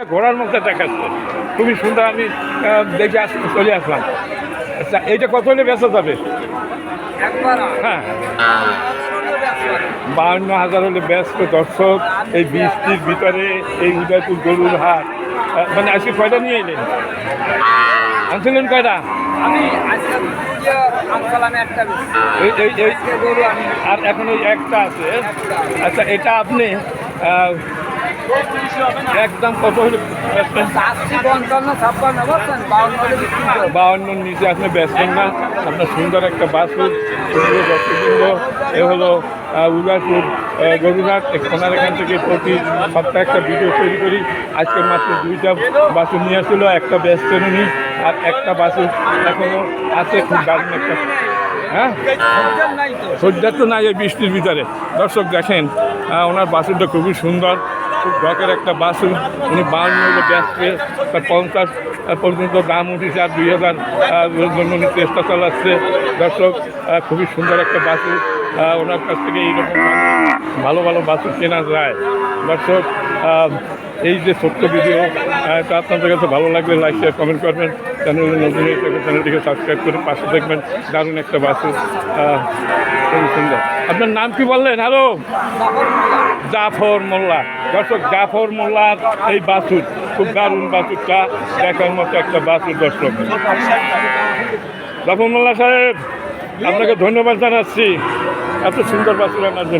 ঘোড়ার মধ্যে দেখাচ্ছে খুবই সুন্দর আমি দেখে চলে আসলাম। আচ্ছা এইটা কত হলে বেচা যাবে? হ্যাঁ। বাহান্ন হাজার হলে ব্যস্ত দর্শক। এই বৃষ্টির ভিতরে এই উদয়পুর গরুর হাট। মানে আজকে কয়টা নিয়ে এলেন? আনছিলেন কয়টা? আর এখন ওই একটা আছে। আচ্ছা এটা আপনি একদম কত বাউন্ন নিচে আপনি বেচবেন না। আপনার সুন্দর একটা দর্শকবৃন্দ এ হলো উদয়পুর গরুরহাট। ওনার এখান থেকে প্রতি সপ্তাহে একটা ভিডিও তৈরি করি। আজকে মাত্র দুইটা বাসুর নিয়ে আসছিল একটা বেচছেন উনি আর একটা বাসুর এখনও আছে, খুব দারুণ একটা। হ্যাঁ? নাই তো নাই এই বৃষ্টির ভিতরে। দর্শক দেখেন ওনার বাসুরটা খুবই সুন্দর। ডকের একটা বাসুর উনি বাউন্ন হলো ব্যাসে তার পঞ্চাশ পর্যন্ত দাম উঠেছে আর দুই হাজার উনি চেষ্টা চালাচ্ছে। দর্শক খুবই সুন্দর একটা আহ, ওনার কাছ থেকে এইরকম ভালো ভালো বাসুর কেনা যায়। দর্শক এই যে সত্য ভিডিও এটা আপনাদের কাছে ভালো লাগলে লাইক শেয়ার কমেন্ট করবেন। চ্যানেলে নতুন হয়ে চ্যানেলটিকে সাবস্ক্রাইব করে পাশে দেখবেন। দারুণ একটা আহ, খুবই সুন্দর। আপনার নাম কি বললেন? হ্যালো জাফর মোল্লা। দর্শক জাফর মোল্লার এই বাসুর খুব দারুণ বাসুরটা দেখার মতো একটা বাসুর দর্শক। জাফর মোল্লা সাহেব আপনাকে ধন্যবাদ জানাচ্ছি। এত সুন্দর বাসুর আনার জন্য।